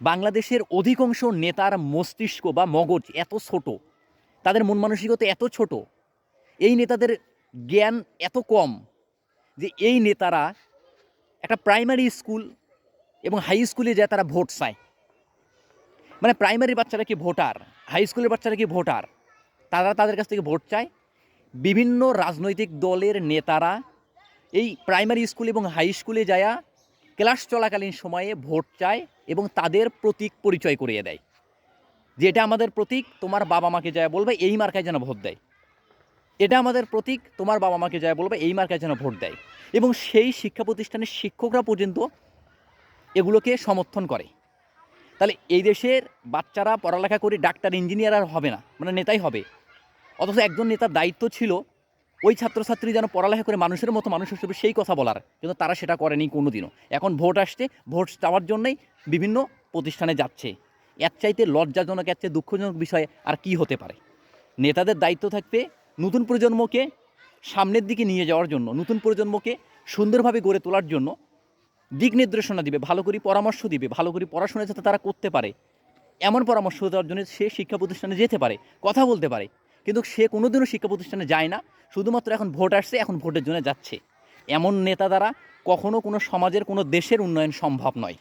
বাংলাদেশের অধিকাংশ নেতার মস্তিষ্ক বা মগজ এত ছোট, তাদের মন মানসিকতা এত ছোট, এই নেতাদের জ্ঞান এত কম যে এই নেতারা একটা প্রাইমারি স্কুল এবং হাই স্কুলে যায় তারা ভোট চায়। মানে প্রাইমারি বাচ্চারা কি ভোটার? হাই স্কুলের বাচ্চারা কি ভোটার? তারা তাদের কাছ থেকে ভোট চায়। বিভিন্ন রাজনৈতিক দলের নেতারা এই প্রাইমারি স্কুল এবং হাই স্কুলে যায়া ক্লাস চলাকালীন সময়ে ভোট চায় এবং তাদের প্রতীক পরিচয় করিয়ে দেয়। যে এটা আমাদের প্রতীক, তোমার বাবা মাকে যায় বলবে, এই মার্কায় যেন ভোট দেয়। এটা আমাদের প্রতীক, তোমার বাবা মাকে যায় বলবে, এই মার্কায় যেন ভোট দেয়। এবং সেই শিক্ষা প্রতিষ্ঠানের শিক্ষকরা পর্যন্ত এগুলোকে সমর্থন করে। তাহলে এই দেশের বাচ্চারা পড়ালেখা করে ডাক্তার, ইঞ্জিনিয়ার আর হবে না মানে নেতাই হবে। অথচ একজন নেতার দায়িত্ব ছিল ওই ছাত্রছাত্রী যেন পড়ালেখা করে মানুষের মতো মানুষ হিসেবে সেই কথা বলার, কিন্তু তারা সেটা করেনি কোনো দিনও এখন ভোট আসছে, ভোট চাওয়ার জন্যই বিভিন্ন প্রতিষ্ঠানে যাচ্ছে। এর চাইতে লজ্জাজনক, এর চেয়ে দুঃখজনক বিষয় আর কি হতে পারে? নেতাদের দায়িত্ব থাকবে নতুন প্রজন্মকে সামনের দিকে নিয়ে যাওয়ার জন্য, নতুন প্রজন্মকে সুন্দরভাবে গড়ে তোলার জন্য দিক নির্দেশনা দিবে, ভালো করে পরামর্শ দিবে, ভালো করে পড়াশোনা যাতে তারা করতে পারে। এমন পরামর্শ দেওয়ার জন্য সে শিক্ষা প্রতিষ্ঠানে যেতে পারে, কথা বলতে পারে। কিন্তু সে কোনোদিনও শিক্ষা প্রতিষ্ঠানে যায় না। শুধুমাত্র এখন ভোট আসছে, এখন ভোটের জন্য যাচ্ছে। এমন নেতা দ্বারা কখনো কোনো সমাজের, কোনো দেশের উন্নয়ন সম্ভব নয়।